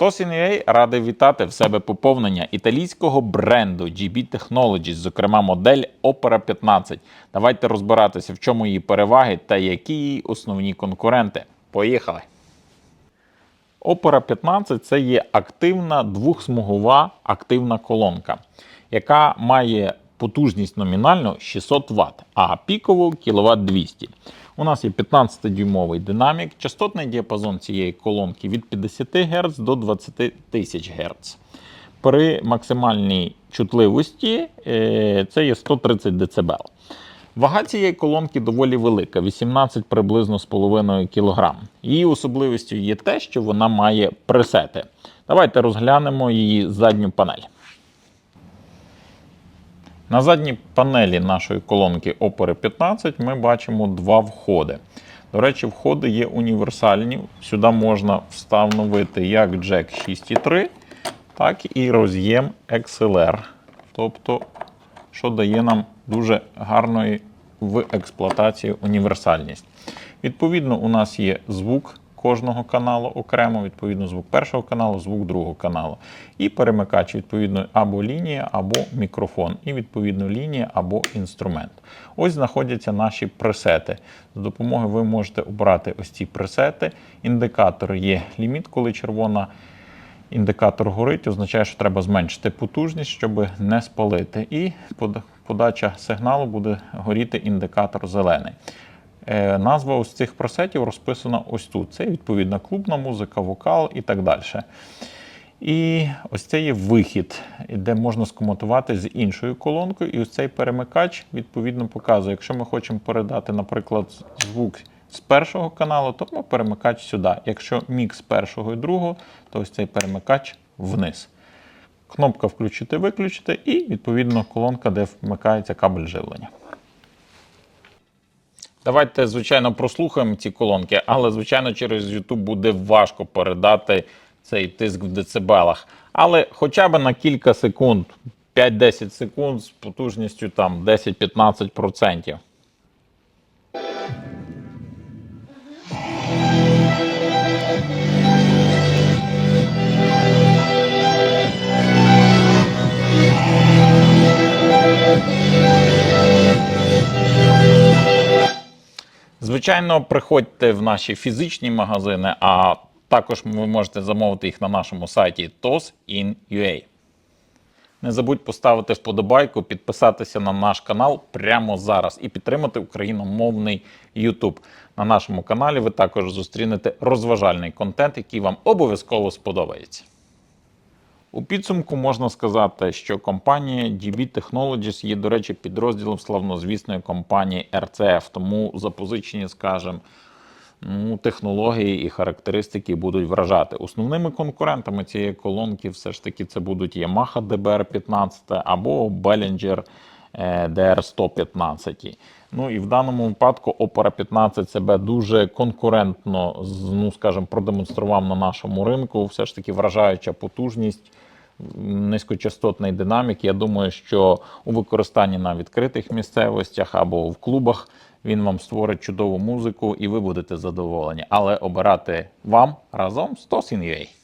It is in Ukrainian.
Tosin.ua радий вітати в себе поповнення італійського бренду GB Technologies, зокрема модель Opera 15. Давайте розбиратися, в чому її переваги та які її основні конкуренти. Поїхали! Opera 15 це є активна двохсмугова активна колонка, яка має потужність номінально 600 Вт, а пікову кВт 200. У нас є 15-дюймовий динамік, частотний діапазон цієї колонки від 50 Гц до 20 тисяч Гц. При максимальній чутливості е, це є 130 дБ. Вага цієї колонки доволі велика 18 приблизно з половиною кг. Її особливістю є те, що вона має пресети. Давайте розглянемо її задню панель. На задній панелі нашої колонки Opera 15 ми бачимо два входи. До речі, входи є універсальні. Сюди можна встановити як джек 6.3, так і роз'єм XLR. Тобто, що дає нам дуже гарної в експлуатації універсальність. Відповідно, у нас є звук кожного каналу окремо, відповідно, звук першого каналу, звук другого каналу. І перемикач, відповідно, або лінія, або мікрофон, і відповідно лінія або інструмент. Ось знаходяться наші пресети. З допомогою ви можете обрати ось ці пресети. Індикатор є ліміт, коли червона. Індикатор горить, означає, що треба зменшити потужність, щоб не спалити. І подача сигналу буде горіти індикатор зелений. Е, Назва ось цих пресетів розписана ось тут. Це відповідна клубна музика, вокал і так далі. І ось це є вихід, де можна скомутувати з іншою колонкою. І ось цей перемикач відповідно показує, якщо ми хочемо передати, наприклад, звук з першого каналу, то ми перемикач сюди. Якщо мікс першого і другого, то ось цей перемикач вниз. Кнопка включити-виключити, і відповідно колонка, де вмикається кабель живлення. Давайте, звичайно, прослухаємо ці колонки, але, звичайно, через YouTube буде важко передати цей тиск в децибелах. Але хоча б на кілька секунд, 5-10 секунд з потужністю там 10-15%. Звичайно, приходьте в наші фізичні магазини, а також ви можете замовити їх на нашому сайті TOS.in.ua. Не забудь поставити вподобайку, підписатися на наш канал прямо зараз і підтримати україномовний YouTube. На нашому каналі ви також зустрінете розважальний контент, який вам обов'язково сподобається. У підсумку можна сказати, що компанія DB Technologies є, до речі, підрозділом славнозвісної компанії RCF, тому запозичені, скажімо, ну, технології і характеристики будуть вражати. Основними конкурентами цієї колонки все ж таки це будуть Yamaha DBR15 або Behringer DR115. Ну і в даному випадку Opera 15 себе дуже конкурентно ну, скажімо, продемонстрував на нашому ринку. Все ж таки вражаюча потужність, низькочастотний динамік. Я думаю, що у використанні на відкритих місцевостях або в клубах він вам створить чудову музику і ви будете задоволені. Але обирати вам разом з Tosin.ua.